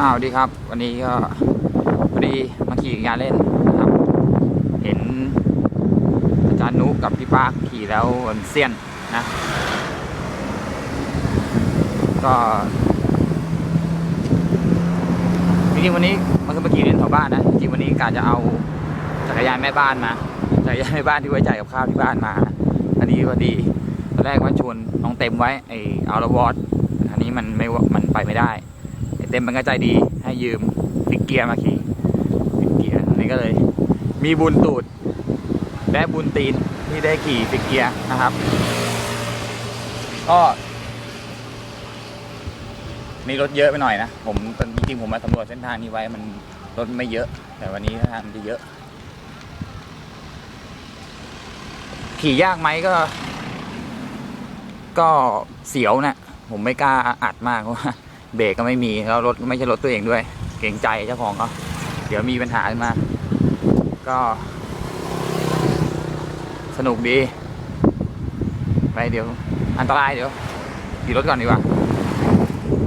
อ้าวดีครับ วันนี้ก็พอดีมาขี่งานเล่นนะครับ เห็นอาจารย์นุกับพี่ปาร์คขี่แล้วเซียนนะ ก็จริงๆวันนี้มันก็มาขี่เล่นแถวบ้านนะจริงวันนี้กาจะเอาจักรยานแม่บ้านมาจักรยานแม่บ้านที่ไว้จ่ายกับข้าวที่บ้านมาอันนี้พอดีตอนแรกว่าชวนน้องเต็มไว้ไอเอาละวอดอันนี้มันไม่มันไปไม่ได้ เต็มมันก็ใจดีให้ยืมฟิกเกียร์มาขี่ฟิกเกียร์นนี้ก็เลย มีบุญตูด และบุญตีนที่ได้ขี่ฟิกเกียร์นะครับ ก็นี่รถเยอะไปหน่อยนะ ผมจริงๆผมมาสำรวจเส้นทางนี้ไว้มันรถไม่เยอะ แต่วันนี้ทางมันจะเยอะ ขี่ยากไหมก็ ก็เสียวนะผมไม่กล้าอัดมากเพราะว่า เบรกก็ไม่มีแล้วรถไม่ใช่รถตัวเองด้วย เกรงใจเจ้าของเขาเดี๋ยวมีปัญหาขึ้นมา ก็ สนุกดี ไปเดี๋ยว อันตรายเดี๋ยวขี่รถก่อนดีกว่า